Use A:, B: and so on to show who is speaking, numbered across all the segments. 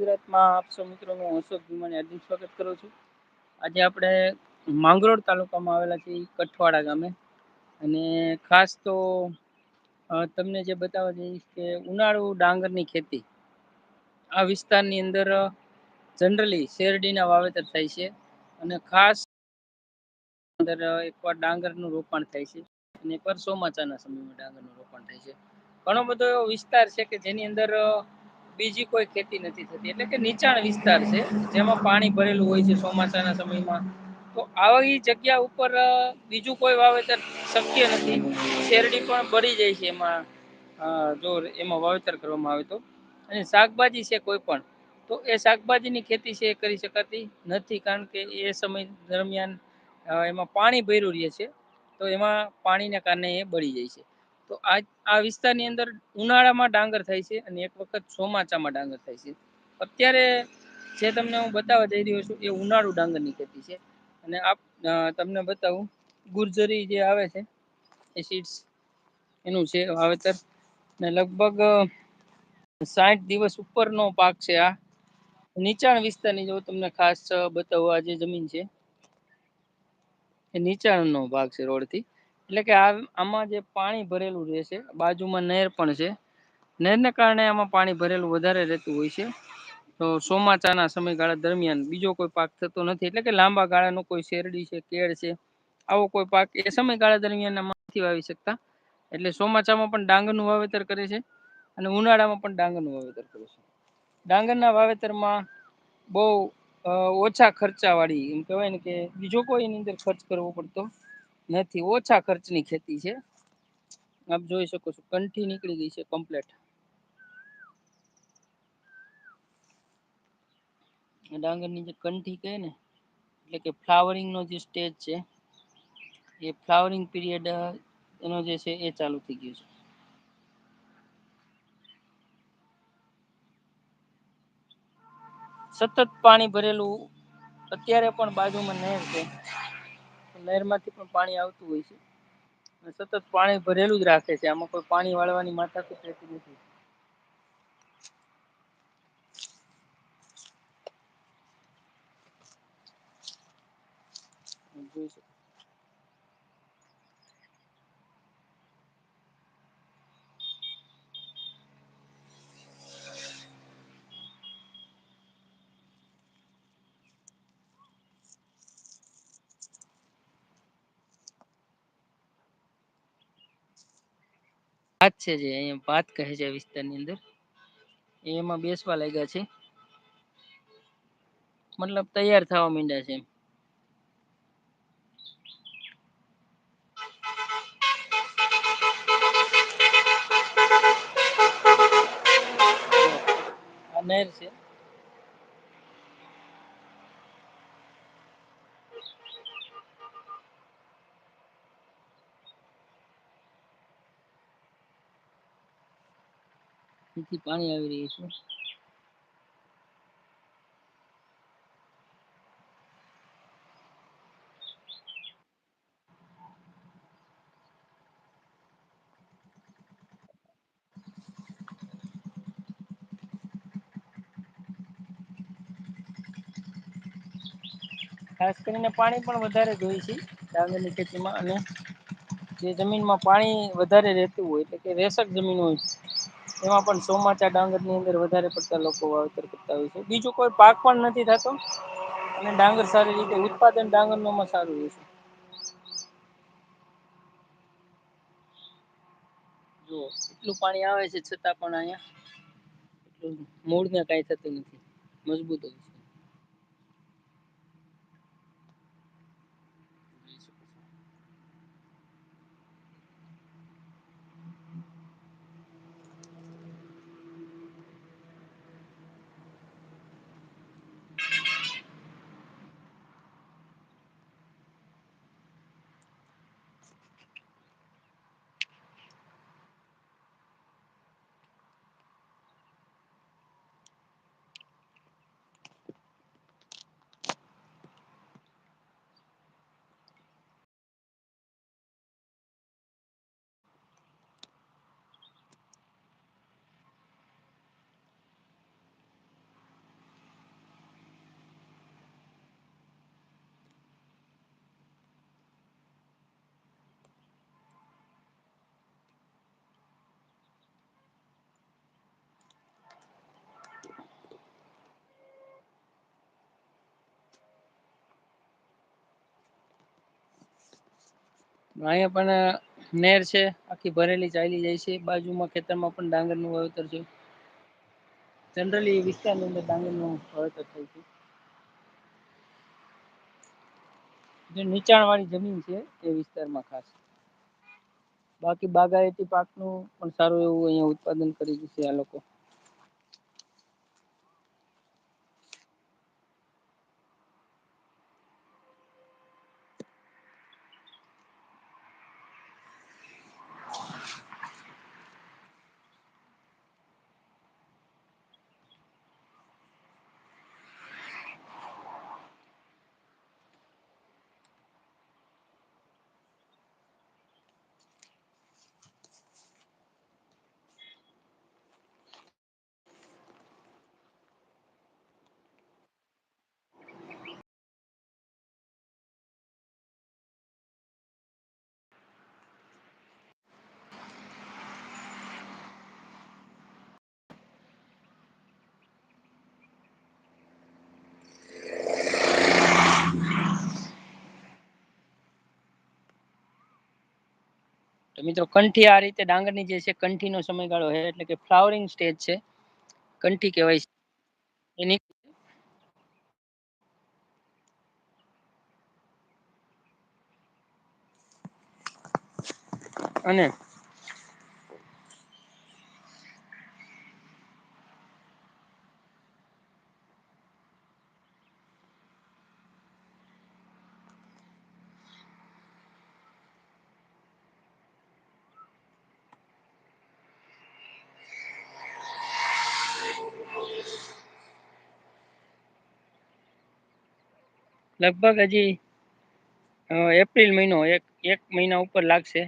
A: ગુજરાતમાં આપ સૌ મિત્રોનું અશોક ભીમાને હાર્દિક સ્વાગત કરું છું. આજે આપણે માંગરોળ તાલુકામાં આવેલા છે કઠવાડા ગામે. અને ખાસ તો તમને જે બતાવવા જઈશ કે ઉનાળુ ડાંગરની ખેતી આ વિસ્તારની અંદર જનરલી શેરડીના વાવેતર થાય છે. અને ખાસ અંદર એકવાર ડાંગરનું રોપણ થાય છે. અને એકવાર ચોમાસાના સમયમાં ડાંગરનું રોપણ થાય છે. ઘણો બધો એવો વિસ્તાર છે કે જેની અંદર બીજી કોઈ ખેતી નથી થતી. એટલે કે નીચાણ વિસ્તાર છે, જેમાં પાણી ભરેલું હોય છે ચોમાસાના સમયમાં. તો આવી જગ્યા ઉપર બીજું કોઈ વાવેતર શક્ય નથી. શેરડી પણ બળી જાય છે એમાં જો એમાં વાવેતર કરવામાં આવે તો. અને શાકભાજી છે કોઈ પણ, તો એ શાકભાજીની ખેતી છે એ કરી શકાતી નથી, કારણ કે એ સમય દરમિયાન એમાં પાણી ભર્યું રહે છે. તો એમાં પાણીના કારણે એ બળી જાય છે. તો આ આ વિસ્તારની અંદર ઉનાળામાં ડાંગર થાય છે અને એક વખત ચોમાસામાં ડાંગર થાય છે. અત્યારે જે તમને હું બતાવવા જઈ રહ્યો છું, એ ઉનાળુ ડાંગરની ખેતી છે. અને આપ તમને બતાવું, ગુર્જરી જે આવે છે, એ સીડ્સ એનું છે વાવેતર. ને લગભગ સાઠ દિવસ ઉપરનો પાક છે આ. નીચાણ વિસ્તારની જો તમને ખાસ બતાવું આ જે જમીન છે, એ નીચાણનો ભાગ છે રોડથી. એટલે કે આ આમાં જે પાણી ભરેલું રહેશે બાજુમાં નહેર પણ છે. નહેરને કારણે આમાં પાણી ભરેલું વધારે રહેતું હોય છે. તો ચોમાસાના સમયગાળા દરમિયાન બીજો કોઈ પાક થતો નથી. એટલે કે લાંબા ગાળાનો કોઈ શેરડી છે, કેળ છે, આવો કોઈ પાક એ સમયગાળા દરમિયાન નથી વાવી શકતા. એટલે ચોમાસામાં પણ ડાંગરનું વાવેતર કરે છે અને ઉનાળામાં પણ ડાંગરનું વાવેતર કરે છે. ડાંગરના વાવેતરમાં બહુ ઓછા ખર્ચાવાળી એમ કહેવાય ને કે બીજો કોઈ એની અંદર ખર્ચ કરવો પડતો નથી, ઓછા ખર્ચની ખેતી છે. આપ જોઈ શકો છો, કંઠી નીકળી ગઈ છે કમ્પ્લેટ ડાંગરની જે કંઠી કહે ને, એટલે કે ફ્લાવરિંગનો જે સ્ટેજ છે, એ ફ્લાવરિંગ પીરિયડ, એનો જે છે, એ ચાલુ થઈ ગયું છે. સતત પાણી ભરેલું, અત્યારે પણ બાજુમાં નહેર છે. નહેરમાંથી પણ પાણી આવતું હોય છે. સતત પાણી ભરેલું જ રાખે છે. આમાં કોઈ પાણી વાળવાની માતા કૂટ રહેતી નથી. જોઈ શકો ભાત છે જે, અહીંયા પાત કહે છે વિસ્તારની અંદર. એમાં બેસવા લાગ્યા છે. મતલબ તૈયાર થવા માંડ્યા છે આ નહેર છે. અહીંથી પાણી આવી રહ્યું છે. ખાસ કરીને પાણી પણ વધારે જોઈએ છે ડાંગરની ખેતીમાં અને જે જમીનમાં પાણી વધારે રહેતું હોય એટલે કે રેશક જમીન હોય એમાં પણ ચોમાસા ડાંગરની અંદર વધારે પડતા લોકો વાવેતર કરતા હોય છે. બીજું કોઈ પાક પણ નથી થતો અને ડાંગર સારી રીતે, ઉત્પાદન ડાંગર નોમાં સારું હોય છે. જો, એટલું પાણી આવે છે છતાં પણ અહીંયા મૂળને કાંઈ થતું નથી. મજબૂત હોય છે. અહીંયા પણ નેર છે, આખી ભરેલી ચાલી જાય છે. બાજુમાં ખેતરમાં પણ ડાંગરનું વાવેતર છે. જનરલી વિસ્તારની અંદર ડાંગરનું વાવેતર થાય છે. જે નીચાણ વાળી જમીન છે એ વિસ્તારમાં ખાસ. બાકી બાગાયતી પાકનું પણ સારું એવું અહિયાં ઉત્પાદન કરી છે આ લોકો. તો મિત્રો કંઠી આ રીતે ડાંગરની જે છે કંઠી નો સમયગાળો છે, એટલે કે ફ્લાવરિંગ સ્ટેજ છે. કંઠી કહેવાય છે એની. અને લગભગ હજી એપ્રિલ મહિનો, એક એક મહિના ઉપર લાગશે.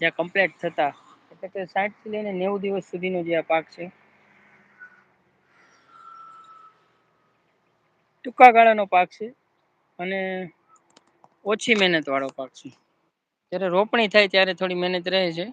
A: જ્યાં કમ્પ્લીટ થતા. એટલે કે સાઠથી લઈને નેવું દિવસ સુધીનો જે આ પાક છે. ટૂંકા ગાળાનો પાક છે અને ઓછી મહેનતવાળો પાક છે. જ્યારે રોપણી થાય ત્યારે થોડી મહેનત રહે છે.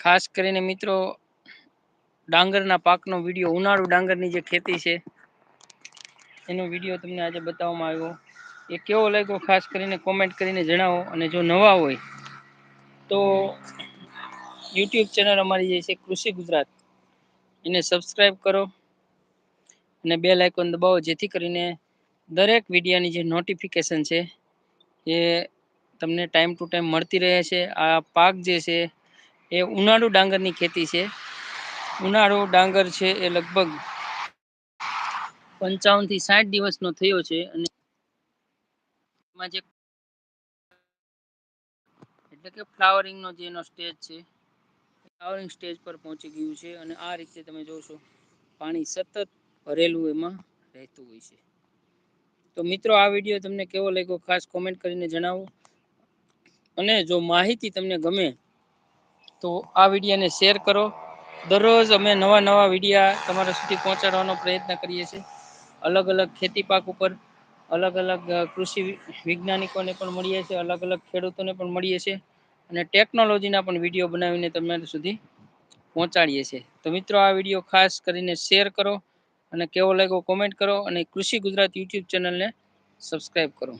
A: ખાસ કરીને મિત્રો, ડાંગરના પાકનો વીડિયો, ઉનાળુ ડાંગરની જે ખેતી છે, એનો વીડિયો તમને આજે બતાવવામાં આવ્યો. એ કેવો લાગ્યો? ખાસ કરીને કોમેન્ટ કરીને જણાવો અને જો નવા હોય, તો યુટ્યુબ ચેનલ અમારી જે છે, કૃષિ ગુજરાત. એને સબસ્ક્રાઈબ કરો અને બે લાઇકોન દબાવો, જેથી કરીને દરેક વિડિયાની જે નોટિફિકેશન છે, એ તમને ટાઈમ ટુ ટાઈમ મળતી રહે છે. આ પાક જે છે એ ઉનાળુ ડાંગરની ખેતી છે. ઉનાળુ ડાંગર છે એ લગભગ પંચાવનથી સાઠ દિવસનો થયો છે અને એમાં જે એટલે કે ફ્લાવરિંગ નો જેનો સ્ટેજ છે ફ્લાવરિંગ સ્ટેજ પર પહોંચી ગયું છે અને આ રીતે તમે જોશો પાણી સતત ભરેલું એમાં રહેતું હોય છે. તો મિત્રો, આ વીડિયો તમને કેવો લાગ્યો? ખાસ કોમેન્ટ કરીને જણાવો. અને જો માહિતી તમને ગમે તો આ વિડીયાને શેર કરો. દરરોજ અમે નવા નવા વિડીયા તમારા સુધી પહોંચાડવાનો પ્રયત્ન કરીએ છીએ. અલગ અલગ ખેતી પાક ઉપર અલગ અલગ કૃષિ વૈજ્ઞાનિકોને પણ મળીએ છીએ, અલગ અલગ ખેડૂતોને પણ મળીએ છીએ અને ટેકનોલોજીના પણ વીડિયો બનાવીને તમારા સુધી પહોંચાડીએ છીએ. તો મિત્રો, આ વીડિયો ખાસ કરીને શેર કરો અને કેવો લાગ્યો કોમેન્ટ કરો અને કૃષિ ગુજરાત યુટ્યુબ ચેનલને સબસ્ક્રાઈબ કરો.